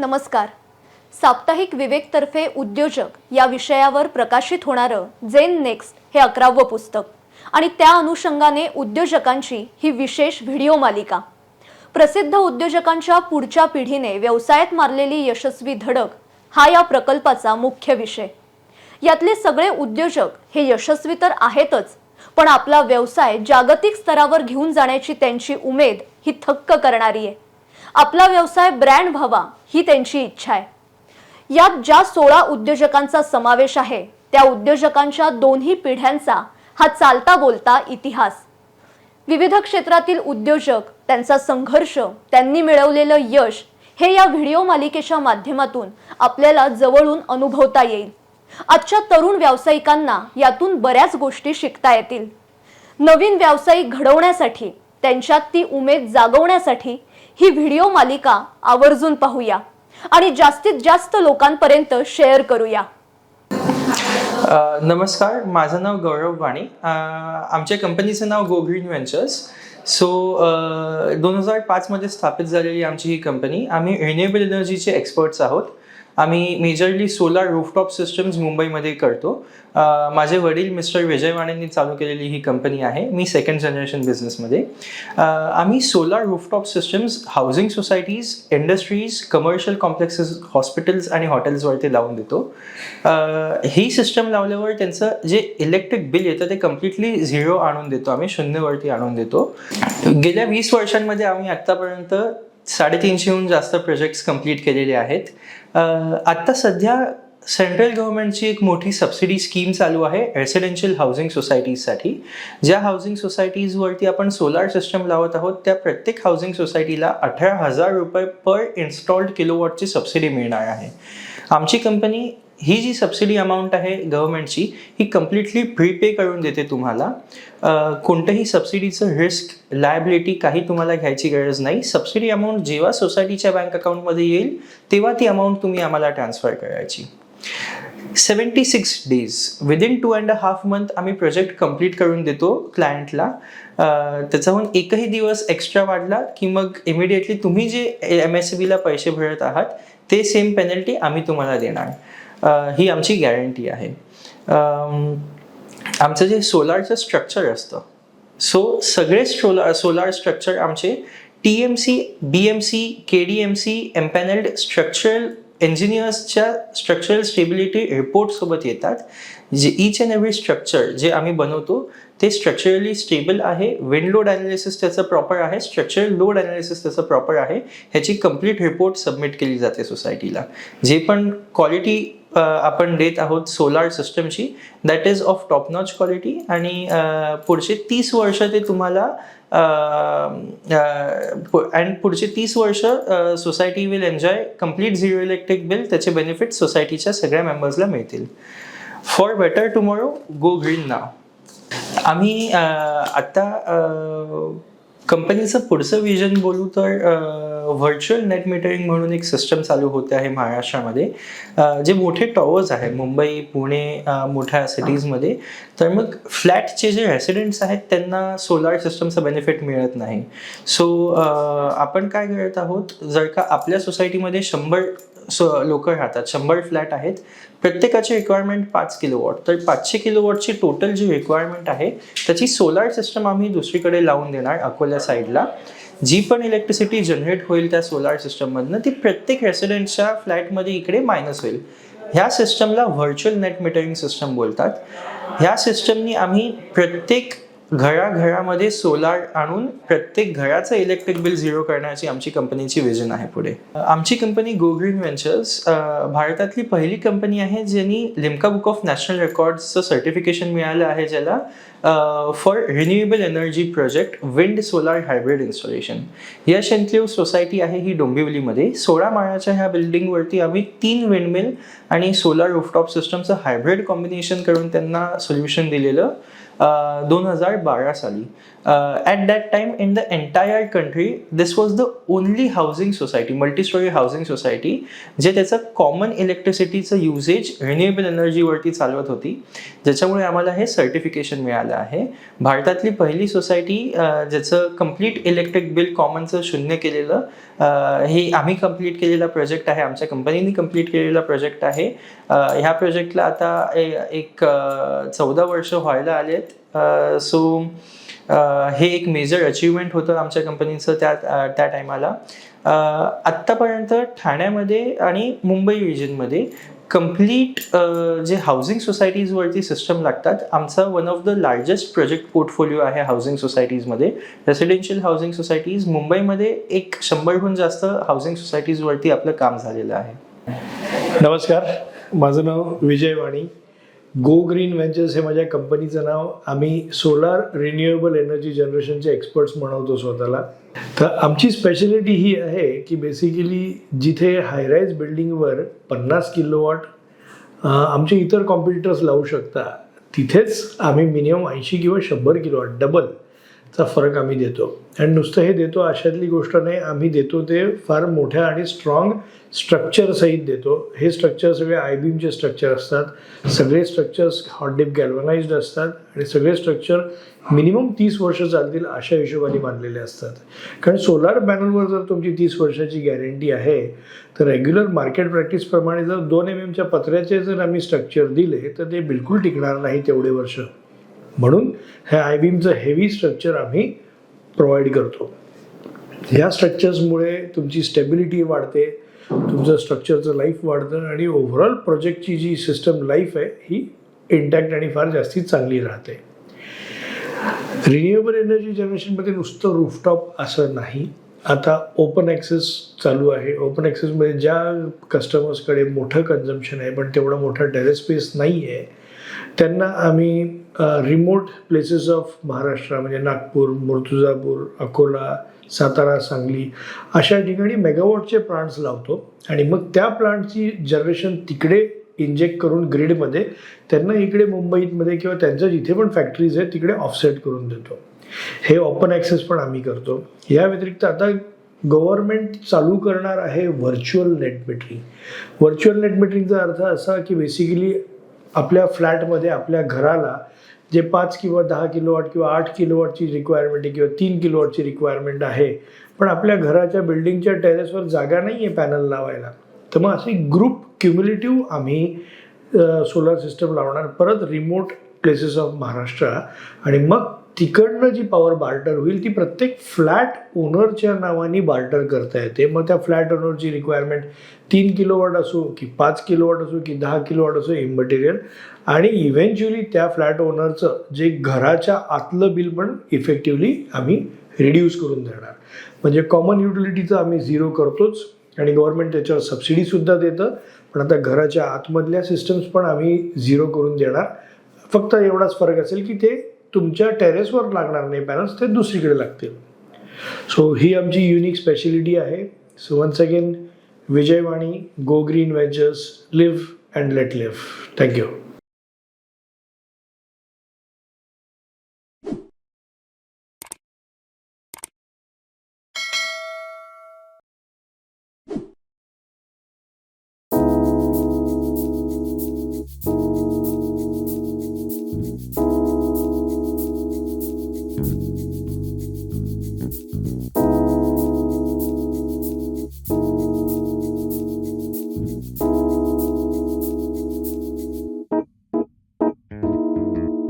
नमस्कार. साप्ताहिक विवेकतर्फे उद्योजक या विषयावर प्रकाशित होणारं जेन नेक्स्ट हे अकरावं पुस्तक आणि त्या अनुषंगाने उद्योजकांची ही विशेष व्हिडिओ मालिका. प्रसिद्ध उद्योजकांच्या पुढच्या पिढीने व्यवसायात मारलेली यशस्वी धडक हा या प्रकल्पाचा मुख्य विषय. यातले सगळे उद्योजक हे यशस्वी तर आहेतच पण आपला व्यवसाय जागतिक स्तरावर घेऊन जाण्याची त्यांची उमेद ही थक्क करणारी आहे. आपला व्यवसाय ब्रँड व्हावा ही त्यांची इच्छा आहे. यात ज्या सोळा उद्योजकांचा समावेश आहे त्या उद्योजकांच्या दोन्ही पिढ्यांचा हा चालता बोलता इतिहास. विविध क्षेत्रातील उद्योजक त्यांचा संघर्ष त्यांनी मिळवलेलं यश हे या व्हिडिओ मालिकेच्या माध्यमातून आपल्याला जवळून अनुभवता येईल. आजच्या तरुण व्यावसायिकांना यातून बऱ्याच गोष्टी शिकता येतील. नवीन व्यावसायिक घडवण्यासाठी त्यांच्यात ती उमेद जागवण्यासाठी ही व्हिडिओ मालिका आवर्जून पाहूया आणि जास्तीत जास्त लोकांपर्यंत शेअर करूया. नमस्कार माझं नाव गौरव वाणी. आमच्या कंपनीचं नाव गो ग्रीन व्हेंचर्स सो दोन हजार पाचमध्ये स्थापित झालेली आमची ही कंपनी आम्ही रिन्युएबल एनर्जीचे एक्सपर्ट्स आहोत. आम्ही मेजरली सोलार रूफटॉप सिस्टम्स मुंबईमध्ये करतो. माझे वडील मिस्टर विजय वाणेंनी चालू केलेली ही कंपनी आहे. मी सेकंड जनरेशन बिझनेसमध्ये आम्ही solar rooftop systems housing societies industries commercial complexes hospitals आणि हॉटेल्सवरती लावून देतो. ही सिस्टम लावल्यावर त्यांचं जे इलेक्ट्रिक बिल येतं ते कम्प्लिटली झिरो आणून देतो आम्ही शून्यवरती आणून देतो. गेल्या वीस वर्षांमध्ये आम्ही आत्तापर्यंत साडेतीनशेहून जास्त प्रोजेक्ट्स कंप्लीट केलेले आहेत. आत्ता सध्या सेंट्रल गव्हर्नमेंटची एक मोठी सबसिडी स्कीम चालू आहे रेसिडेन्शियल हाऊसिंग सोसायटीजसाठी ज्या हाऊसिंग सोसायटीजवरती आपण सोलार सिस्टम लावत आहोत त्या प्रत्येक हाऊसिंग सोसायटीला अठरा हजार रुपये पर इन्स्टॉल्ड किलोवॉटची सबसिडी मिळणार आहे. आमची कंपनी ही जी सबसिडी अमाऊंट आहे गव्हर्नमेंटची ही कम्प्लिटली प्रीपे करून देते तुम्हाला. कोणतंही सबसिडीचं रिस्क लायबिलिटी काही तुम्हाला घ्यायची गरज नाही. सबसिडी अमाऊंट जेव्हा सोसायटीच्या बँक अकाउंटमध्ये येईल तेव्हा ती अमाऊंट तुम्ही आम्हाला ट्रान्सफर करायची. Seventy six days within two and half month आम्ही प्रोजेक्ट कंप्लीट करून देतो क्लायंटला त्याच्याहून एकही दिवस एक्स्ट्रा वाढला की मग इमिडिएटली तुम्ही जे एम एस बीला पैसे भरत आहात ते सेम पेनल्टी आम्ही तुम्हाला देणार. ही आमची गॅरंटी आहे. आमचं जे सोलारचं स्ट्रक्चर असतं सो सगळे सोलार सोलार स्ट्रक्चर आमचे T M C B M C K D M C empanelled structural इंजिनियर्सच्या structural stability रिपोर्टसोबत येतात. जे ईच अँड एव्हरी स्ट्रक्चर जे आम्ही बनवतो ते स्ट्रक्चरली स्टेबल आहे. विंड लोड ॲनालिसिस त्याचं प्रॉपर आहे. स्ट्रक्चरल लोड ॲनालिसिस त्याचं प्रॉपर आहे. ह्याची कंप्लीट रिपोर्ट सबमिट केली जाते सोसायटीला जे पण क्वालिटी आपण देत आहोत सोलार सिस्टमची that is of top notch quality आणि पुढचे तीस वर्ष ते तुम्हाला अँड पुढचे तीस वर्ष society will enjoy complete zero electric bill त्याचे बेनिफिट सोसायटीच्या सगळ्या मेंबर्सला मिळतील. For better tomorrow go green नाव आम्ही आत्ता कंपनीचं पुढचं विजन बोलू तर व्हर्च्युअल नेट मीटरिंग म्हणून एक सिस्टम चालू होते आहे महाराष्ट्रामध्ये. जे मोठे टॉवर्स आहे मुंबई पुणे मोठ्या सिटीजमध्ये तर मग फ्लॅटचे जे रेसिडेंट्स आहेत त्यांना सोलार सिस्टमचा बेनिफिट मिळत नाही. सो आपण काय करत आहोत जर का आपल्या सोसायटीमध्ये शंभर सो लोक राहतात शंभर फ्लॅट आहेत प्रत्येकाची रिक्वायरमेंट पाच किलोवॉट तर पाचशे किलोवॉटची टोटल जी रिक्वायरमेंट आहे त्याची सोलार सिस्टम आम्ही दुसरीकडे लावून देणार अकोला साईडला जी पण इलेक्ट्रिसिटी जनरेट होईल त्या सोलार सिस्टममधनं ती प्रत्येक रेसिडेंटच्या फ्लॅटमध्ये इकडे मायनस होईल. ह्या सिस्टमला व्हर्च्युअल नेट मीटरिंग सिस्टम बोलतात. ह्या सिस्टमनी आम्ही प्रत्येक घराघरामध्ये सोलार आणून प्रत्येक घराचं इलेक्ट्रिक बिल झिरो करण्याची आमची कंपनीची विजन आहे पुढे. आमची कंपनी गो ग्रीन व्हेंचर्स भारतातली पहिली कंपनी आहे ज्यांनी लिम्का बुक ऑफ नॅशनल रेकॉर्ड्सचं सर्टिफिकेशन मिळालं आहे ज्याला for renewable energy project wind solar hybrid installation Yash enclave society आहे ही डोंबिवलीमध्ये. सोळा माळ्याच्या ह्या बिल्डिंगवरती आम्ही तीन विंडमिल आणि सोलार रूफटॉप सिस्टमचं हायब्रिड कॉम्बिनेशन करून त्यांना सोल्युशन दिलेलं. दोन हजार बारा साली at that time in the entire country this was the only housing society multi storey housing society जे त्याचं कॉमन इलेक्ट्रिसिटीचं युजेज रिन्युएबल एनर्जीवरती चालवत होती. ज्याच्यामुळे आम्हाला हे सर्टिफिकेशन मिळालं आहे. भारतातली पहिली सोसायटी ज्याचं कंप्लीट इलेक्ट्रिक बिल कॉमनचं शून्य केलेलं हे आम्ही कंप्लीट केलेला प्रोजेक्ट आहे. आमच्या कंपनीने कंप्लीट केलेला प्रोजेक्ट आहे. ह्या प्रोजेक्टला आता ए- एक चौदा वर्ष व्हायला सो हे एक मेजर अचिव्हमेंट होतं आमच्या कंपनीचं त्या त्या टायमाला आत्तापर्यंत ठाण्यामध्ये आणि मुंबई रिजनमध्ये कंप्लीट जे हाऊसिंग सोसायटीजवरती सिस्टम लागतात आमचा one of the largest project portfolio आहे हाऊसिंग सोसायटीजमध्ये रेसिडेन्शियल हाऊसिंग सोसायटीज मुंबईमध्ये एक शंभरहून जास्त हाऊसिंग सोसायटीजवरती आपलं काम झालेलं आहे. नमस्कार. माझं नाव विजय वाणी. गो ग्रीन व्हेंचर्स हे माझ्या कंपनीचं नाव. आम्ही सोलार रिन्युएबल एनर्जी जनरेशनचे एक्सपर्ट्स म्हणवतो स्वतःला. तर आमची स्पेशालिटी ही आहे की बेसिकली जिथे हायराईज बिल्डिंगवर पन्नास किलोवॉट आमचे इतर कॉम्प्युटर्स लावू शकता. तिथेच आम्ही मिनिमम ऐंशी किंवा शंभर किलोवॉट डबल चा फरक आम्ही देतो. आणि नुसतं हे देतो अशातली गोष्ट नाही आम्ही देतो ते फार मोठ्या आणि स्ट्रॉंग स्ट्रक्चरसहित देतो. हे स्ट्रक्चर सगळे आय बीमचे स्ट्रक्चर असतात. सगळे स्ट्रक्चर्स हॉटडिप गॅल्वनाइज्ड असतात. आणि सगळे स्ट्रक्चर मिनिमम तीस वर्ष चालतील अशा हिशोबाने बांधलेले असतात. कारण सोलार पॅनलवर जर तुमची तीस वर्षाची गॅरंटी आहे तर रेग्युलर मार्केट प्रॅक्टिसप्रमाणे जर दोन एम एमच्या पत्र्याचे जर आम्ही स्ट्रक्चर दिले तर ते बिलकुल टिकणार नाही तेवढे वर्ष. म्हणून ह्या आय बीमचं हेवी स्ट्रक्चर आम्ही प्रोव्हाइड करतो. ह्या स्ट्रक्चर्समुळे तुमची स्टेबिलिटी वाढते तुमचं स्ट्रक्चरचं लाईफ वाढतं आणि ओव्हरऑल प्रोजेक्टची जी सिस्टम लाईफ आहे ही इंटॅक्ट आणि फार जास्ती चांगली राहते. रिन्युएबल एनर्जी जनरेशनमध्ये नुसतं रूफटॉप असं नाही. आता ओपन ॲक्सेस चालू आहे. ओपन ॲक्सेसमध्ये ज्या कस्टमर्सकडे मोठं कन्झम्पशन आहे पण तेवढं मोठं टेरेस स्पेस नाही आहे त्यांना आम्ही रिमोट प्लेसेस ऑफ महाराष्ट्र म्हणजे नागपूर मुर्तुजापूर अकोला सातारा सांगली अशा ठिकाणी मेगावॉटचे प्लांट्स लावतो. आणि मग त्या प्लांटची जनरेशन तिकडे इंजेक्ट करून ग्रीडमध्ये त्यांना इकडे मुंबईमध्ये किंवा त्यांच्या जिथे पण फॅक्टरीज आहे तिकडे ऑफसेट करून देतो. हे ओपन ॲक्सेस पण आम्ही करतो. या व्यतिरिक्त आता गव्हर्नमेंट चालू करणार आहे virtual net metering virtual net मीटरिंगचा अर्थ असा की बेसिकली आपल्या फ्लॅटमध्ये आपल्या घराला जे पाच किंवा दहा किलोवॉट किंवा आठ किलोवॉटची रिक्वायरमेंट आहे किंवा तीन किलोवॉटची रिक्वायरमेंट आहे पण आपल्या घराच्या बिल्डिंगच्या टेरेसवर जागा नाही आहे पॅनल लावायला. तर मग अशी ग्रुप क्युम्युलेटिव्ह आम्ही सोलर सिस्टम लावणार परत रिमोट प्लेसेस ऑफ महाराष्ट्र. आणि मग तिकडनं जी पॉवर बार्टर होईल ती प्रत्येक फ्लॅट ओनरच्या नावाने बार्टर करता येते. मग त्या फ्लॅट ओनरची रिक्वायरमेंट तीन किलोवॉट असो की पाच किलोवॉट असो की दहा किलोवॉट असो इमटेरियल आणि इव्हेंच्युअली त्या फ्लॅट ओनरचं जे घराच्या आतलं बिल पण इफेक्टिव्हली आम्ही रिड्यूस करून देणार. म्हणजे कॉमन युटिलिटीचं आम्ही झिरो करतोच. आणि गव्हर्नमेंट त्याच्यावर सबसिडीसुद्धा देतं. पण आता घराच्या आतमधल्या सिस्टम्स पण आम्ही झिरो करून देणार. फक्त एवढाच फरक असेल की ते तुमच्या टेरेसवर लागणार नाही. पॅनल्स ते दुसरीकडे लागतील सो ही आमची युनिक स्पेशलिटी आहे. So once again Vijayvani go green ventures live and let live thank you